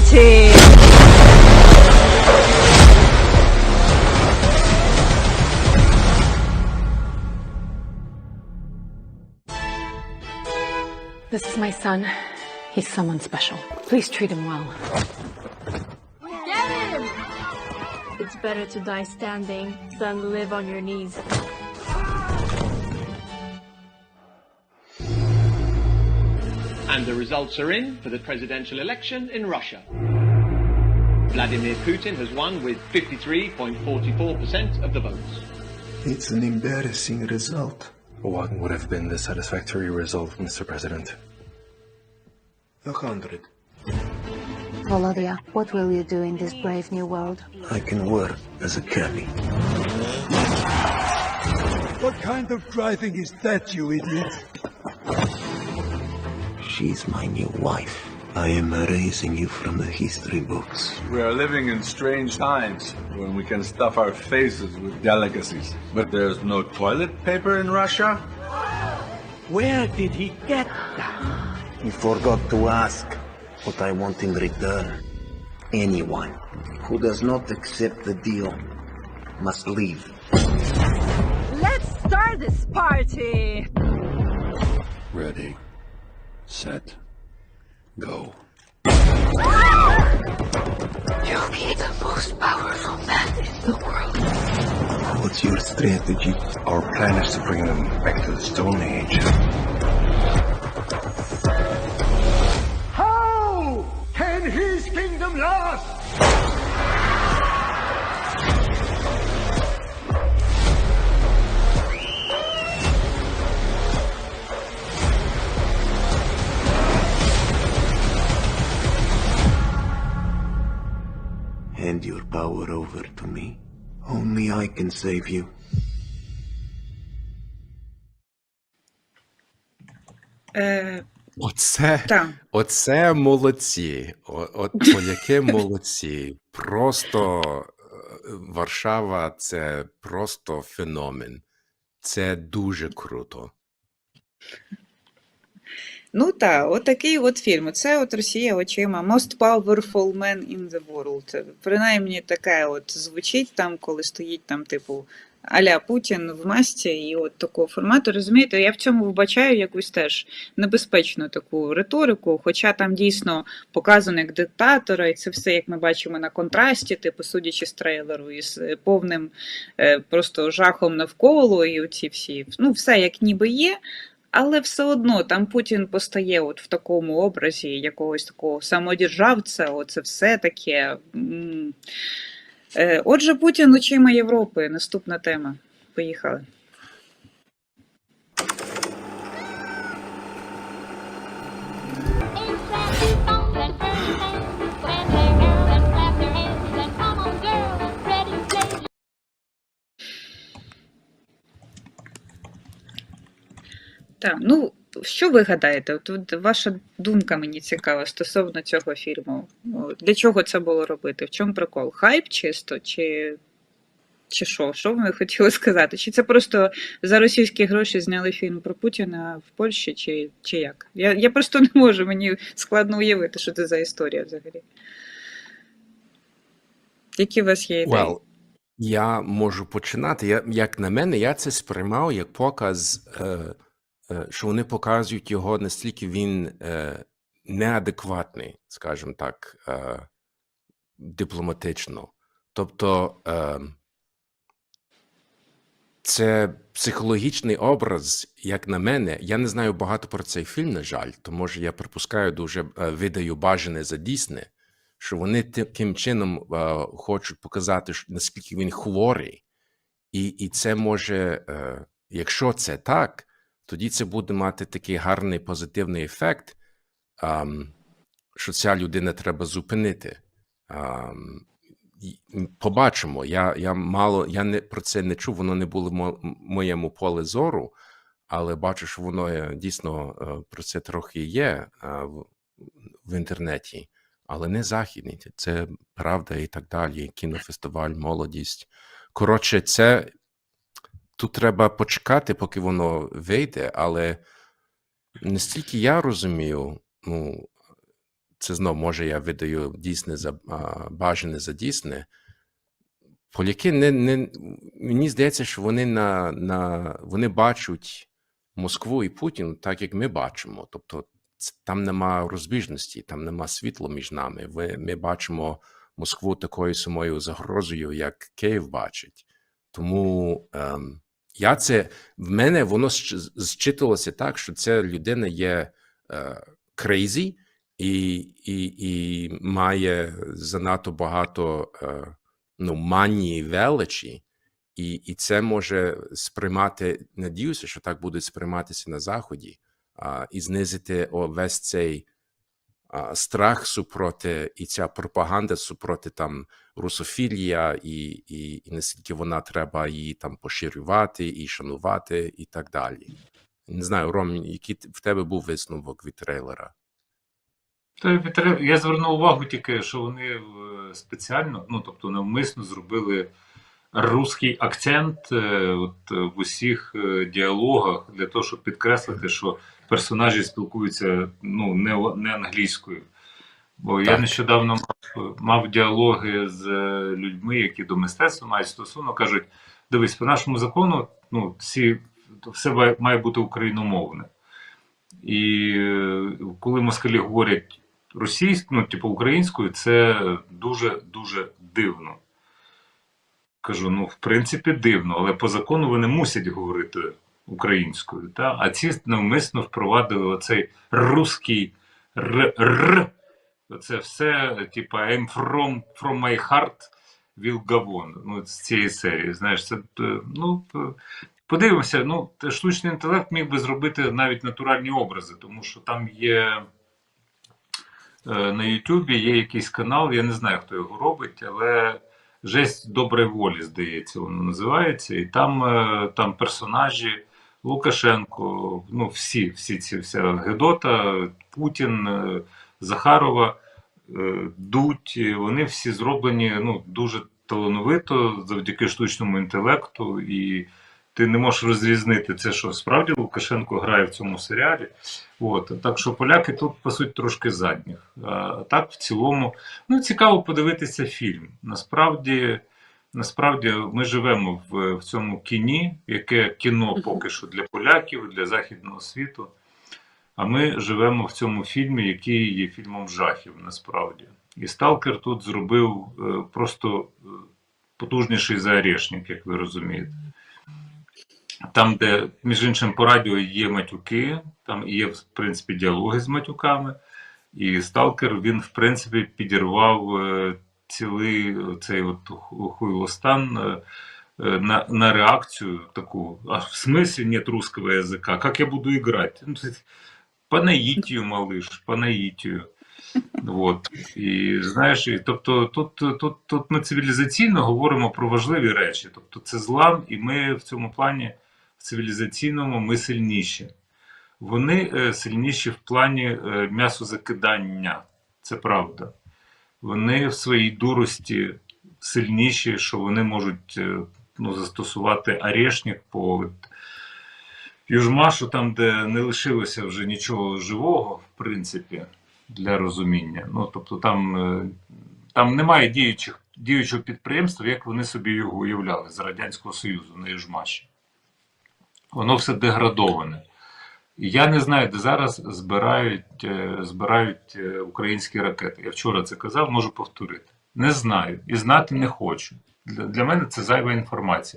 party! This is my son. He's someone special. Please treat him well. Get him! It's better to die standing than live on your knees. And the results are in for the presidential election in Russia. Vladimir Putin has won with 53.44% of the votes. It's an embarrassing result. What would have been the satisfactory result, Mr. President? A hundred. Volodya, what will you do in this brave new world? I can work as a cabbie. What kind of driving is that, you idiot? She's my new wife. I am erasing you from the history books. We are living in strange times when we can stuff our faces with delicacies. But there's no toilet paper in Russia? Where did he get that? He forgot to ask what I want in return. Anyone who does not accept the deal must leave. Let's start this party! Ready, set, go. You'll be the most powerful man in the world. What's your strategy? Our plan is to bring them back to the Stone Age. Hand your power over to me. Only I can save you. Е, Оце, оце молодці. О, от поляки молодці. Просто е, Варшава це просто феномен. Це дуже круто. Ну так, отакий от фільм. Це от Росія очима Most Powerful Man in the World. Принаймні таке от звучить там, коли стоїть там, типу, Аля Путін в масці і от такого формату. Розумієте, я в цьому вбачаю якусь теж небезпечну таку риторику, хоча там дійсно показано як диктатора, і це все, як ми бачимо на контрасті, типу, судячи з трейлеру, із е, повним е, просто жахом навколо, і оці всі, ну, все як ніби є. Але все одно там Путін постає от в такому образі якогось такого самодержавця, оце все таке. Е, Отже, Путін очима Європи. Наступна тема. Поїхали. Так, ну що ви гадаєте? От ваша думка мені цікава стосовно цього фільму. Ну, Для чого це було робити? В чому прикол? Хайп чисто? Чи, чи що? Що ви хотіли сказати? Чи це просто за російські гроші зняли фільм про Путіна в Польщі, чи, чи як? Я, я просто не можу, мені складно уявити, що це за історія взагалі. Які у вас є ідеї? Well, я можу починати. Я, як на мене, я це сприймав як показ, е, що вони показують його, настільки він е, неадекватний, скажімо так, е, дипломатично. Тобто, е, це психологічний образ, як на мене. Я не знаю багато про цей фільм, на жаль, то може я припускаю, дуже е, видаю бажане за дійсне, що вони таким чином е, хочуть показати, наскільки він хворий, і, і це може, е, якщо це так, тоді це буде мати такий гарний позитивний ефект, що ця людина треба зупинити. Побачимо. Я, я мало я не про це не чув, воно не було в моєму поле зору, але бачу, що воно е, дійсно е, про це трохи є е, в інтернеті, але не західний. Це правда і так далі. Кінофестиваль, молодість. Коротше, це тут треба почекати, поки воно вийде, але настільки я розумію, ну це знов може я видаю дійсне за бажане за дійсне. Поляки не, не мені здається, що вони на, на вони бачать Москву і Путін так, як ми бачимо. Тобто ц- там нема розбіжності, там нема світла між нами. Ви, ми бачимо Москву такою самою загрозою, як Київ бачить. Тому ем, я це в мене воно зчитувалося так, що ця людина є е, і, і, і має занадто багато е, ну, манії величі, і, і це може сприймати, надіюся, що так буде сприйматися на Заході, а, і знизити весь цей страх супроти і ця пропаганда супроти там русофілія, і, і, і наскільки вона треба її там поширювати і шанувати, і так далі. Не знаю, Ром, який в тебе був висновок від трейлера? Я звернув увагу тільки, що вони е, спеціально, ну тобто навмисно зробили русський акцент е, от, в усіх е, діалогах для того, щоб підкреслити, що персонажі спілкуються ну, не, не англійською. Бо я нещодавно мав, мав діалоги з е, людьми, які до мистецтва мають стосунок, кажуть: дивись, по нашому закону ну, всі, все має- має бути україномовне. І е, коли москалі говорять російською, ну, типу українською, це дуже дуже дивно. Кажу, ну, в принципі, дивно, але по закону вони мусять говорити українською. Та? А ці навмисно впровадили оцей русський р, р Оце все, типа I'm from, from my heart will go on. Ну, з цієї серії. Знаєш, це е, ну. е, Подивимося, ну, штучний інтелект міг би зробити навіть натуральні образи, тому що там є е, на Ютубі є якийсь канал, я не знаю, хто його робить, але Жесть доброї волі, здається, воно називається. І там, там персонажі Лукашенко, ну, всі, всі ці вся Гедота, Путін, е, Захарова, е, Дудь, вони всі зроблені ну, дуже талановито завдяки штучному інтелекту. І ти не можеш розрізнити це, що справді Лукашенко грає в цьому серіалі. От, так що поляки тут по суті трошки задніх. А так, в цілому, ну цікаво подивитися фільм. Насправді, насправді ми живемо в, в цьому кіні, яке кіно поки що для поляків, для західного світу. А ми живемо в цьому фільмі, який є фільмом жахів, насправді. І Сталкер тут зробив е, просто е, потужніший заорешник, як ви розумієте. Там, де, між іншим, по радіо є матюки, там є, в принципі, діалоги з матюками. І Сталкер він, в принципі, підірвав е, цілий цей от ху- хуйлостан е, е, на, на реакцію таку. А в смислі нет русского язика? Как я буду играть? Ну, малиш, наїтію. От. І знаєш, тобто тут, тут, тут ми цивілізаційно говоримо про важливі речі. Тобто це злам, і ми в цьому плані в цивілізаційному ми сильніші. Вони е, сильніші в плані м'ясозакидання. Це правда. Вони в своїй дурості сильніші, що вони можуть е, ну, застосувати арешник по Южмашу, там, де не лишилося вже нічого живого, в принципі, для розуміння. Ну, тобто там, е, там немає діючих, діючого підприємства, як вони собі його уявляли з Радянського Союзу на Южмаші. Воно все деградоване. Я не знаю, де зараз збирають, е, збирають е, українські ракети. Я вчора це казав, можу повторити. Не знаю і знати не хочу. Для, для мене це зайва інформація.